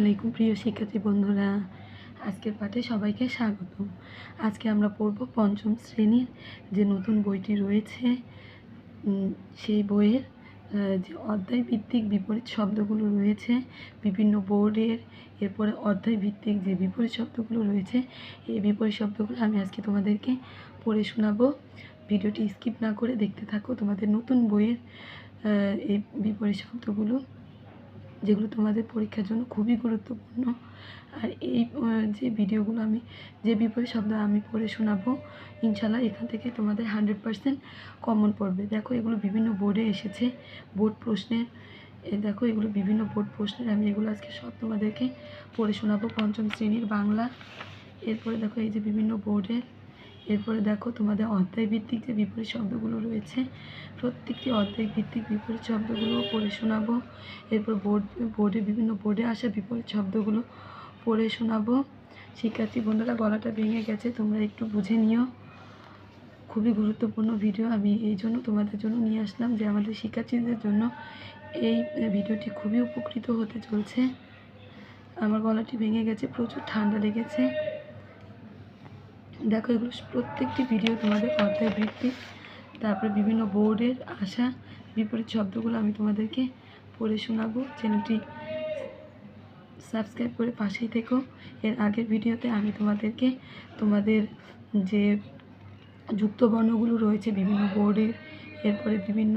আলাইকুম প্রিয় শিক্ষার্থী বন্ধুরা। আজকের পাঠে সবাইকে স্বাগত আজকে আমরা পড়ব পঞ্চম শ্রেণির যে নতুন বইটি রয়েছে সেই বইয়ের যে অধ্যায় ভিত্তিক বিপরীত শব্দগুলো রয়েছে, বিভিন্ন বোর্ডের, এরপরে অধ্যায় ভিত্তিক যে বিপরীত শব্দগুলো রয়েছে, এই বিপরীত শব্দগুলো আমি আজকে তোমাদেরকে পড়ে শোনাবো। ভিডিওটি স্কিপ না করে দেখতে থাকো, তোমাদের নতুন বইয়ের এই বিপরীত শব্দগুলো। যেগুলো তোমাদের পরীক্ষার জন্য খুবই গুরুত্বপূর্ণ। আর এই যে ভিডিওগুলো আমি, যে বিপরীত শব্দ আমি পড়ে শোনাবো ইনশাল্লাহ এখান থেকে তোমাদের হান্ড্রেড পারসেন্ট কমন পড়বে। দেখো, এগুলো বিভিন্ন বোর্ডে এসেছে, বোর্ড প্রশ্নের। দেখো, এগুলো বিভিন্ন বোর্ড প্রশ্নের। আমি এগুলো আজকে সব তোমাদেরকে পড়ে শোনাবো। পঞ্চম শ্রেণির বাংলা। এরপরে দেখো, এই যে বিভিন্ন বোর্ডের এরপরে দেখো তোমাদের অধ্যায় ভিত্তিক যে বিপরীত শব্দগুলো রয়েছে, প্রত্যেকটি অধ্যায় ভিত্তিক বিপরীত শব্দগুলো পড়ে শোনাবো। এরপর বোর্ড, বোর্ডে বিভিন্ন বোর্ডে আসা বিপরীত শব্দগুলো পড়ে শোনাবো। শিক্ষার্থী বন্ধুরা, গলাটা ভেঙে গেছে, তোমরা একটু বুঝে নিও। খুবই গুরুত্বপূর্ণ ভিডিও, আমি এই জন্য তোমাদের জন্য নিয়ে আসলাম যে আমাদের শিক্ষার্থীদের জন্য এই ভিডিওটি খুবই উপকৃত হতে চলছে। আমার গলাটি ভেঙে গেছে, প্রচুর ঠান্ডা লেগেছে। দেখো, এগুলো প্রত্যেকটি ভিডিও তোমাদের অধ্যায় ভিত্তিক তারপরে বিভিন্ন বোর্ডের আসা বিপরীত শব্দগুলো আমি তোমাদেরকে পড়ে শোনাবো। চ্যানেলটি সাবস্ক্রাইব করে পাশেই থেকো। এর আগের ভিডিওতে আমি তোমাদেরকে তোমাদের যে যুক্ত বর্ণগুলো রয়েছে বিভিন্ন বোর্ডের এরপরে বিভিন্ন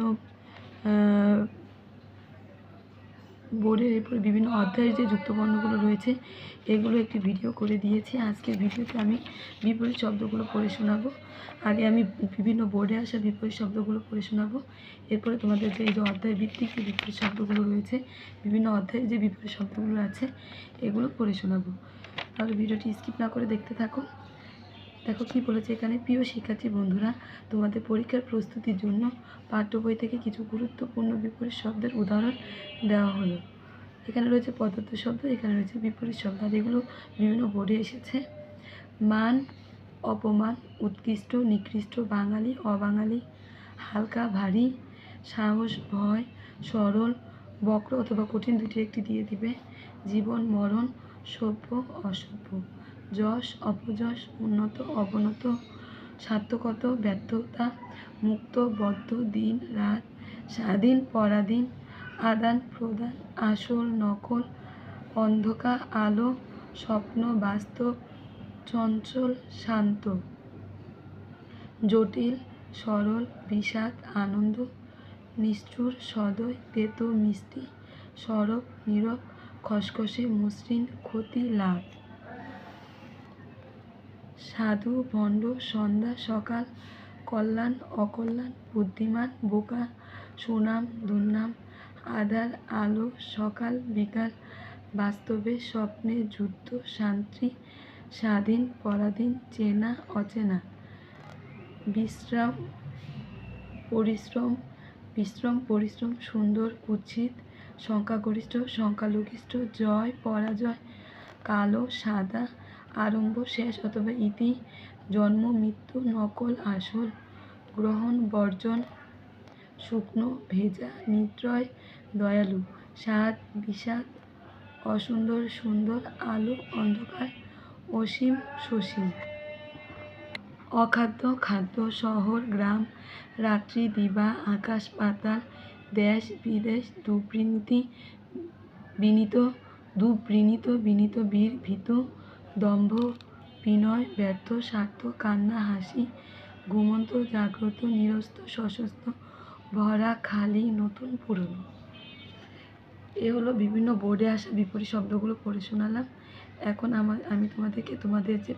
বোর্ডের এরপরে বিভিন্ন অধ্যায়ের যে যুক্ত বর্ণগুলো রয়েছে, এগুলো একটি ভিডিও করে দিয়েছি। আজকের ভিডিওতে আমি বিপরীত শব্দগুলো পড়ে শোনাবো। আগে আমি বিভিন্ন বোর্ডে আসা বিপরীত শব্দগুলো পড়ে শোনাবো। এরপরে তোমাদের যে এই যে অধ্যায় ভিত্তিক যে বিপরীত শব্দগুলো রয়েছে, বিভিন্ন অধ্যায়ের যে বিপরীত শব্দগুলো আছে, এগুলো পড়ে শোনাবো। তাহলে ভিডিওটি স্কিপ না করে দেখতে থাকো। দেখো কি বলেছে এখানে, প্রিয় শিক্ষার্থী বন্ধুরা, তোমাদের পরীক্ষার প্রস্তুতির জন্য পাঠ্য বই থেকে কিছু গুরুত্বপূর্ণ বিপরীত শব্দের উদাহরণ দেওয়া হলো। এখানে রয়েছে পদার্থ শব্দ, এখানে রয়েছে বিপরীত শব্দ, আর এগুলো বিভিন্ন বোর্ডে এসেছে। মান, অপমান, উৎকৃষ্ট, নিকৃষ্ট, বাঙালি, অবাঙালি, হালকা, ভারী, সাহস, ভয়, সরল, বক্র অথবা কঠিন দুটি একটি দিয়ে দিবে। জীবন, মরণ, সভ্য, অসভ্য। যশ, অপযশ, উন্নত, অবনত, সার্থকত, ব্যর্থতা, মুক্ত, বদ্ধ, দিন, রাত, স্বাধীন, পরাধীন, আদান প্রদান, আসল, নকল, অন্ধকার, আলো, স্বপ্ন, বাস্তব, চঞ্চল, শান্ত। জটিল, সরল, বিষাদ, আনন্দ, নিষ্ঠুর, সদয়, তেতো, মিষ্টি, সরব, নীরব, খসখসে, মসৃণ, ক্ষতি, লাভ। সাধু, ভণ্ড, সন্ধ্যা, সকাল, কল্যাণ, অকল্যাণ, বুদ্ধিমান, বোকা, সুনাম, দুর্নাম, আধার, আলো, সকাল, বিকাল, বাস্তবে, স্বপ্নে, যুদ্ধ, শান্তি, স্বাধীন, পরাধীন, চেনা, অচেনা, বিশ্রাম, পরিশ্রম, বিশ্রম, পরিশ্রম, সুন্দর, কুৎসিত, সংখ্যাগরিষ্ঠ, সংখ্যালঘিষ্ঠ, জয়, পরাজয়, কালো, সাদা আরম্ভ, শেষ অথবা ইতি, জন্ম, মৃত্যু, নকল, আসল, গ্রহণ, বর্জন, শুকনো, ভেজা, নিদ্রয়, দয়ালু, স্বাদ, বিষাদ, অসুন্দর, সুন্দর, আলো, অন্ধকার, অসীম, সসীম। অখাদ্য, খাদ্য, শহর, গ্রাম, রাত্রি, দিবা, আকাশ, পাতাল, দেশ, বিদেশ, দুপ্রীতি, বিনীত, দুপ্রীণিত, বিনীত বীর ভীত দম্ভ, বিনয়, ব্যর্থ, স্বার্থ, কান্না, হাসি, ঘুমন্ত, জাগ্রত, নিরস্ত, সশস্ত্র, ভরা, খালি, নতুন, পুরনো। এ হলো বিভিন্ন বোর্ডে আসা বিপরীত শব্দগুলো পড়ে শোনালাম। এখন আমার, আমি তোমাদেরকে তোমাদের যে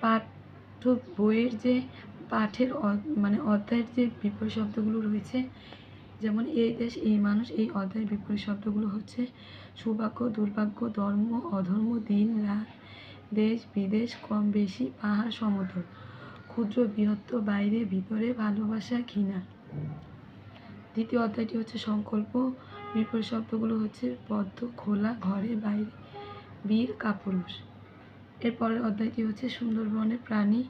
পাঠ্য বইয়ের যে পাঠের মানে অধ্যায়ের যে বিপরীত শব্দগুলো রয়েছে, যেমন এই দেশ, এই মানুষ, এই অধ্যায়ের বিপরীত শব্দগুলো হচ্ছে, সৌভাগ্য, দুর্ভাগ্য, ধর্ম, অধর্ম, দিন, রাত দেশ, বিদেশ, কম বেশি পাহাড় সমতল ক্ষুদ্র বৃহত্তর বাইরে, ভিতরে ভালোবাসা, ঘৃণা। দ্বিতীয় অধ্যায়টি হচ্ছে সংকল্প। বিপরীত শব্দগুলো হচ্ছে পদ্ম, খোলা, ঘরে বাইরে, বীর, কাপুরুষ। এর পরের অধ্যায়টি হচ্ছে সুন্দরবনের প্রাণী,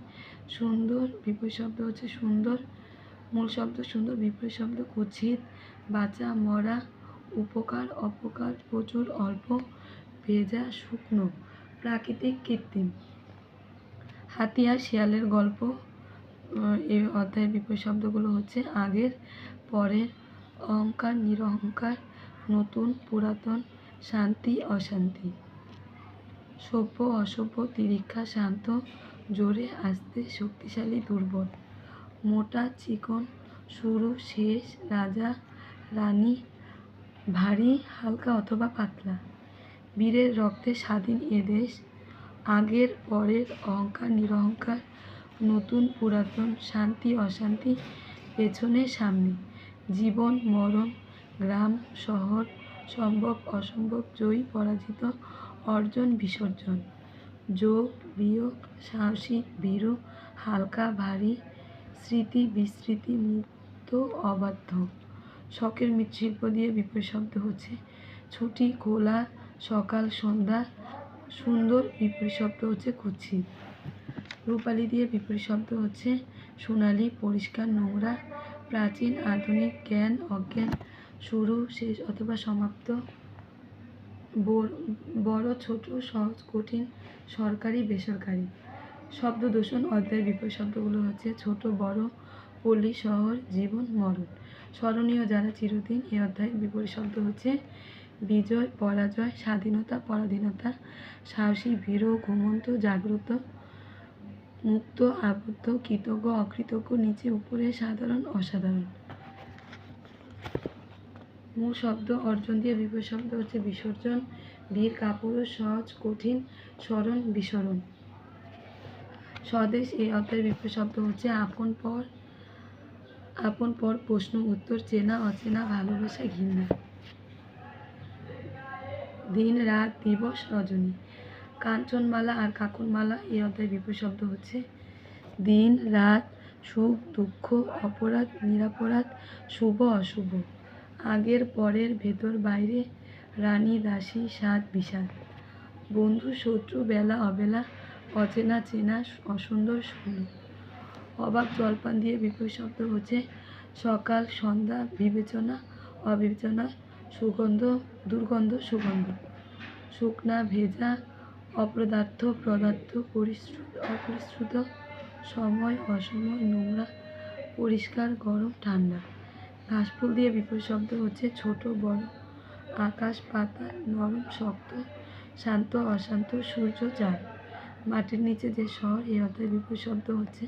সুন্দর, বিপরীত শব্দ হচ্ছে সুন্দর। মূল শব্দ সুন্দর, বিপরীত শব্দ কুৎসিত। বাঁচা, মরা, উপকার, অপকার, প্রচুর, অল্প, ভেজা, শুকনো। প্রাকৃতিক কৃত্রিম। হাতি আর শিয়ালের গল্প এই অধ্যায়ের বিপরীত শব্দগুলো হচ্ছে আগের, পরের, অহংকার, নিরহংকার, নতুন, পুরাতন, শান্তি, অশান্তি। সভ্য, অসভ্য, তিরিক্ষা, শান্ত, জোরে আসতে, শক্তিশালী, দুর্বল। মোটা, চিকন শুরু শেষ, রাজা, রানী, ভারী, হালকা অথবা পাতলা। বীরের রক্তে স্বাধীন এদেশ আগের পরের অহংকার নিরহংকার, নতুন পুরাতন শান্তি অশান্তি, পেছনে সামনে। জীবন, মরণ, গ্রাম, শহর, সম্ভব, অসম্ভব, জয়ী, পরাজিত, অর্জন, বিসর্জন। যোগ, বিয়োগ সাহসী ভীরু, হালকা, ভারী, স্মৃতি বিস্মৃতি মুক্ত, অবাধ্য। শখের মৃৎশিল্প দিয়ে বিপরীত শব্দ হচ্ছে। ছুটি খোলা সকাল, সন্ধ্যা, সুন্দর বিপরীত শব্দ হচ্ছে কুচ্ছিত রূপালি দিয়ে বিপরীত শব্দ হচ্ছে সোনালি, পরিষ্কার, নোংরা, প্রাচীন, আধুনিক, জ্ঞান, অজ্ঞান, শুরু, শেষ অথবা সমাপ্ত, বড় বড়, ছোট, সহজ, কঠিন, সরকারি, বেসরকারি। শব্দ দূষণ অধ্যায়ের বিপরীত শব্দগুলো হচ্ছে ছোট, বড় পল্লী শহর, জীবন, মরণ। স্মরণীয় যারা চিরদিন এই অধ্যায়ের বিপরীত শব্দ হচ্ছে বিজয়, পরাজয়, স্বাধীনতা, পরাধীনতা, সাহসী, ভীরু, ঘুমন্ত, জাগ্রত, মুক্ত, আবদ্ধ, কৃতজ্ঞ, অকৃতজ্ঞ, নিচে উপরে, সাধারণ, অসাধারণ। মূল শব্দ অর্জন দিয়ে বিপরীত শব্দ হচ্ছে বিসর্জন বীর কাপুরুষ, সহজ, কঠিন, স্মরণ বিসরণ স্বদেশ, এই অধ্যায়ের বিপরীত শব্দ হচ্ছে আপন পর আপন পর প্রশ্ন, উত্তর, চেনা, অচেনা, ভালোবাসা, ঘৃণা। দিন, রাত, দিবস, রজনী। কাঞ্চনমালা আর কাকনমালা এই অধ্যায়ের বিপরীত শব্দ হচ্ছে। দিন, রাত, সুখ, দুঃখ, অপরাধ, নিরাপরাধ, শুভ, অশুভ। আগের, পরের, ভেতর, বাইরে, রানী, দাসী, সাত, বিষাদ। বন্ধু, শত্রু, বেলা, অবেলা, অচেনা, চেনা, অসুন্দর সুন্দর অবাক, জলপান দিয়ে বিপরীত শব্দ হচ্ছে। সকাল, সন্ধ্যা, বিবেচনা, অবিবেচনা সুগন্ধ, দুর্গন্ধ, সুগন্ধ। শুকনা, ভেজা, অপদার্থ, পদার্থ, পরিশ্রুত, অপরিশ্রুত, সময়, অসময়, নোংরা, পরিষ্কার, গরম, ঠান্ডা। ঘাসফুল দিয়ে বিপরীত শব্দ হচ্ছে ছোট, বড়। আকাশ পাতাল নরম, শক্ত, শান্ত, অশান্ত, সূর্য, চাঁদ। মাটির নিচে যে শহর এ অর্থের বিপরীত শব্দ হচ্ছে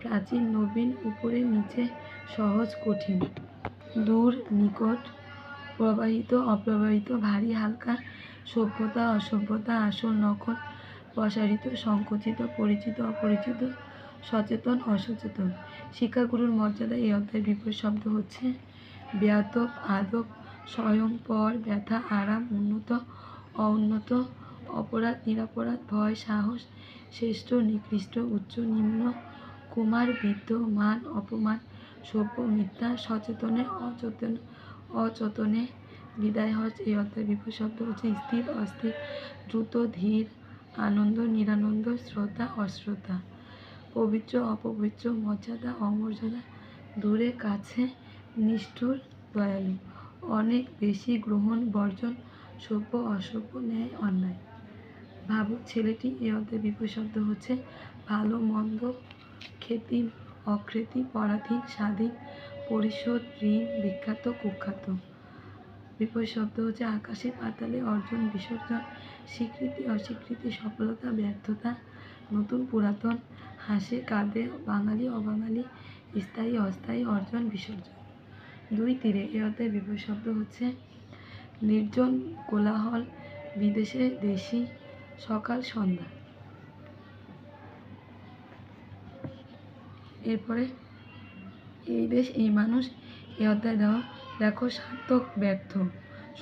প্রাচীন, নবীন উপরে নিচে সহজ, কঠিন। দূর, নিকট প্রবাহিত অপ্রবাহিত, ভারী, হালকা সভ্যতা, অসভ্যতা, আসল নকল, প্রসারিত, সংকুচিত, পরিচিত, অপরিচিত, সচেতন, অসচেতন। শিক্ষাগুরুর মর্যাদা এই অধ্যায়ের বিপরীত শব্দ হচ্ছে ব্যাতব, আদব, স্বয়ং পর, ব্যথা, আরাম, উন্নত, অউন্নত, অপরাধ, নিরাপরাধ, ভয়, সাহস, শ্রেষ্ঠ, নিকৃষ্ট, উচ্চ, নিম্ন, কুমার, বৃদ্ধ, মান, অপমান, সভ্য, মিথ্যা, সচেতনে, অচেতন অচেতনে বিদায় হজ এই অধ্যায়ের বিপরীত শব্দ হচ্ছে স্থির, অস্থির, দ্রুত, ধীর, আনন্দ, নিরানন্দ, শ্রদ্ধা, অশ্রদ্ধা। পবিত্র, অপবিত্র, মর্যাদা, অমর্যাদা, দূরে, কাছে, নিষ্ঠুর, দয়ালু। অনেক বেশি গ্রহণ, বর্জন, সভ্য, অসভ্য, ন্যায়, অন্যায়। ভাবুক ছেলেটি এ অর্থে বিপরীত শব্দ হচ্ছে ভালো, মন্দ খ্যাতি অখ্যাতি পরাধীন, স্বাধীন পরিশোধ ঋণ, বিখ্যাত, কুখ্যাত। বিপরীত শব্দ হচ্ছে আকাশে পাতালে অর্জন, বিসর্জন, স্বীকৃতি, অস্বীকৃতি, সফলতা, ব্যর্থতা, নতুন, পুরাতন, হাসে, কাঁদে, বাঙালি, অবাঙালি, স্থায়ী, অস্থায়ী, অর্জন, বিসর্জন। দুই তীরে এ অধ্যায় বিপরীত শব্দ হচ্ছে নির্জন, কোলাহল, বিদেশে দেশি, সকাল, সন্ধ্যা। এরপরে এই দেশ, এই মানুষ এ অধ্যায় দেওয়া। দেখো, সার্থক, ব্যর্থ।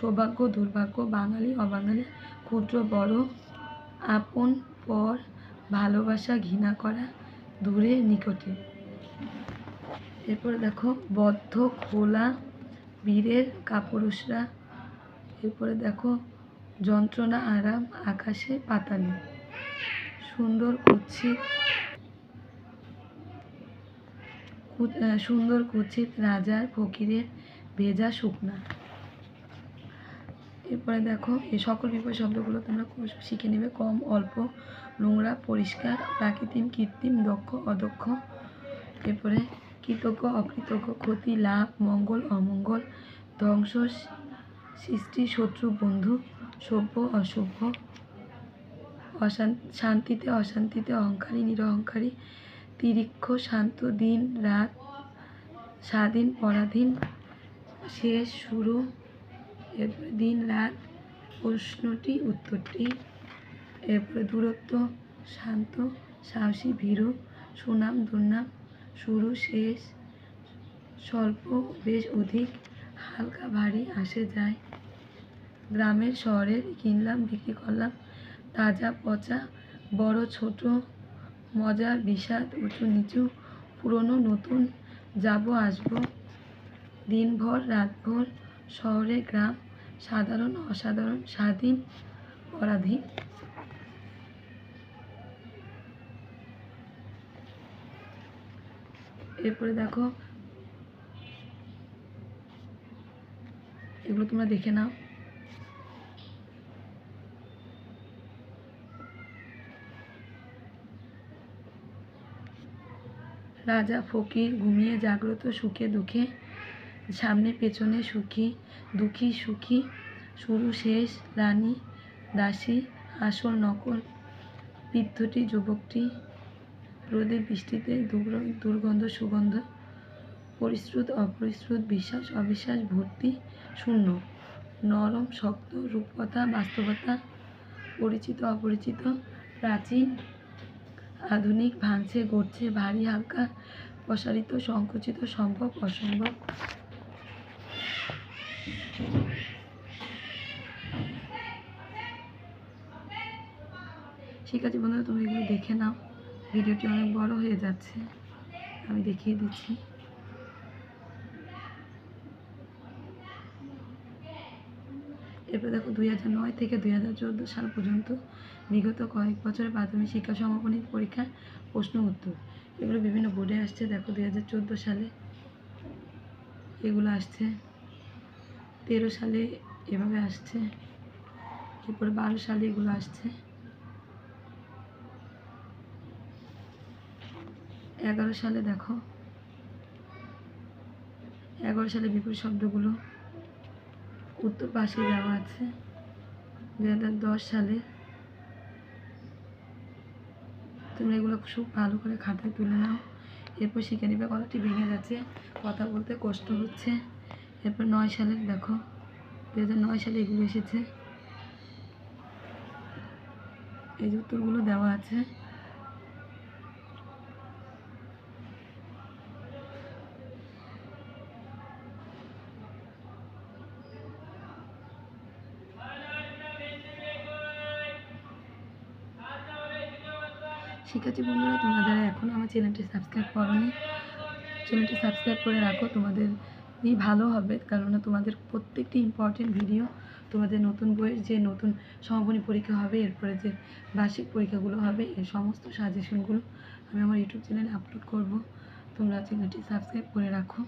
সৌভাগ্য, দুর্ভাগ্য, বাঙালি, অবাঙালি, ক্ষুদ্র, বড়, আপন, পর, ভালোবাসা, ঘৃণা করা, দূরে, নিকটে। এরপরে দেখো, বদ্ধ, খোলা, বীরের কাপুরুষরা। এরপরে দেখো, যন্ত্রণা, আরাম, আকাশে পাতালে। সুন্দর, কুৎসিত সুন্দর কুৎসিত রাজার ফকিরের ভেজা শুকনা। এরপরে দেখো, এই সকল বিপরীত শব্দগুলো তোমরা শিখে নেবে। কম, অল্প, নোংরা, পরিষ্কার প্রাকৃতিক কৃত্রিম, দক্ষ, অদক্ষ। এরপরে, কৃতজ্ঞ, অকৃতজ্ঞ, ক্ষতি, লাভ, মঙ্গল, অমঙ্গল, ধ্বংস, সৃষ্টি, শত্রু, বন্ধু, সভ্য, অসভ্য, অশান শান্তিতে অশান্তিতে, অহংকারী, নিরহংকারী তিরিক্ষ শান্ত দিন রাত, স্বাধীন পরাধীন শেষ শুরু, এরপরে দিন রাত, প্রশ্নটি উত্তরটি, এরপরে দূরত্ব, শান্ত, সাহসী, ভীরু, সুনাম, দুর্নাম, শুরু, শেষ, স্বল্প, বেশ অধিক, হালকা, ভারী, আসে, যায়। গ্রামের শহরের কিনলাম, বিক্রি করলাম, তাজা, পচা, বড়, ছোট মজা, বিষাদ, উঁচু নিচু, পুরনো, নতুন, যাব, আসব, দিনভর, রাতভর, শহরে, গ্রাম, সাধারণ, অসাধারণ, স্বাধীন, পরাধীন। এরপরে দেখো, এগুলো তোমরা দেখে নাও। রাজা ফকির ঘুমিয়ে জাগ্রত সুখে দুঃখে, সামনে পেছনে সুখী, দুঃখী সুখী, শুরু শেষ, রানী, দাসী, আসল নকল, বৃদ্ধটি, যুবকটি, রোদে বৃষ্টিতে দুর্গ- দুর্গন্ধ, সুগন্ধ, পরিশ্রুত, অপরিশ্রুত, বিশ্বাস, অবিশ্বাস, ভর্তি, শূন্য, নরম, শক্ত, রূপকথা, বাস্তবতা, পরিচিত, অপরিচিত, প্রাচীন আধুনিক ভাঙছে গড়ছে ভারী, হালকা, প্রসারিত, সংকুচিত, সম্ভব, অসম্ভব। ঠিক আছে বন্ধুরা তুমি এগুলো দেখে নাও। ভিডিওটি অনেক বড় হয়ে যাচ্ছে। আমি দেখিয়ে দিচ্ছি। এরপর দেখো দুই হাজার নয় থেকে দুই হাজার চোদ্দ সাল পর্যন্ত বিগত কয়েক বছরে প্রাথমিক শিক্ষা সমাপনী পরীক্ষার প্রশ্ন উত্তর। এগুলো বিভিন্ন বোর্ডে আসছে। দেখো দুই হাজার চোদ্দ সালে এগুলো আসছে। তেরো সালে এভাবে আসছে। এরপরে বারো সালে এগুলো আসছে। এগারো সালে দেখো, এগারো সালে বিপুল শব্দগুলো উত্তর পাশে দেওয়া আছে দু হাজার দশ সালে। তোমরা এগুলো খুব ভালো করে খাতায় তুলে নাও। এরপর শিখে নিবে গলাটি ভেঙে যাচ্ছে, কথা বলতে কষ্ট হচ্ছে। এরপর নয় সালের দেখো দু নয় সালে এগুলো এসেছে। এই উত্তরগুলো দেওয়া আছে। শিক্ষার্থী বন্ধুরা, তোমরা যারা এখনও আমার চ্যানেলটি সাবস্ক্রাইব করোনি, চ্যানেলটি সাবস্ক্রাইব করে রাখো তোমাদের এই ভালো হবে, কেননা তোমাদের প্রত্যেকটি ইম্পর্টেন্ট ভিডিও তোমাদের নতুন বইয়ের যে নতুন সমাপনী পরীক্ষা হবে, এরপরে যে বার্ষিক পরীক্ষাগুলো হবে, এই সমস্ত সাজেশনগুলো আমি আমার ইউটিউব চ্যানেলে আপলোড করব। তোমরা চ্যানেলটি সাবস্ক্রাইব করে রাখো।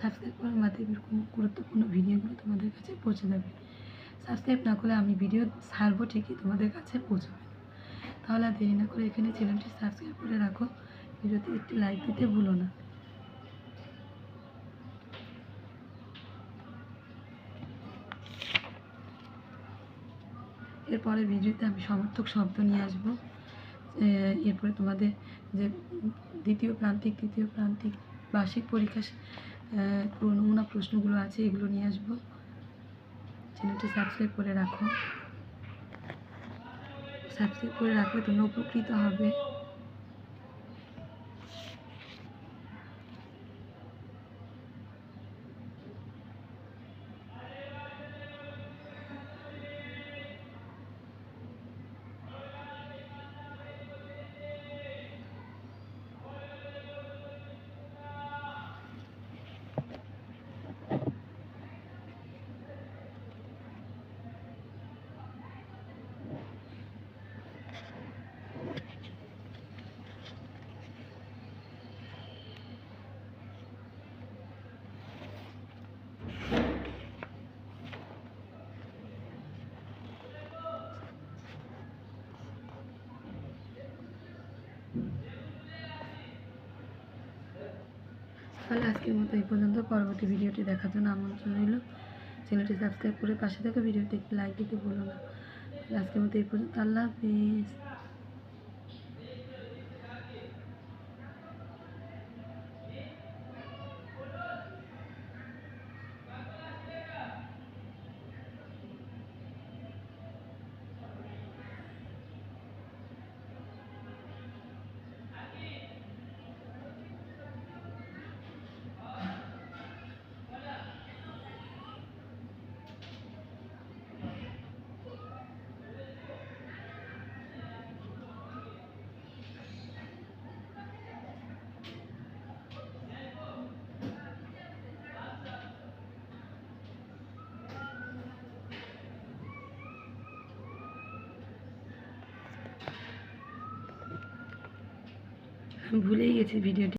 সাবস্ক্রাইব করার মাধ্যমে গুরুত্বপূর্ণ ভিডিওগুলো তোমাদের কাছে পৌঁছে যাবে। সাবস্ক্রাইব না করলে আমি ভিডিও ছাড়বো ঠিকই তোমাদের কাছে পৌঁছবে। তাহলে আর দেরি না করে এখানে চ্যানেলটি সাবস্ক্রাইব করে রাখো। ভিডিওতে একটি লাইক দিতে ভুলো না। এরপরে ভিডিওতে আমি সমর্থক শব্দ নিয়ে আসব। এরপরে তোমাদের যে দ্বিতীয় প্রান্তিক, তৃতীয় প্রান্তিক, বার্ষিক পরীক্ষা নমুনা প্রশ্নগুলো আছে, এগুলো নিয়ে আসব। চ্যানেলটি সাবস্ক্রাইব করে রাখো। সাবস্ক্রাইব করে রাখলে তোমরা উপকৃত হবে। তাহলে আজকের মতো এই পর্যন্ত। পরবর্তী ভিডিওটি দেখার জন্য আমন্ত্রণ রইল। চ্যানেলটি সাবস্ক্রাইব করে পাশে থাকা ভিডিওটি একটি লাইক দিতে ভুলো না। আজকের মতো এই পর্যন্ত। আল্লাহ হাফিজ। ভুলেই গেছি ভিডিওটি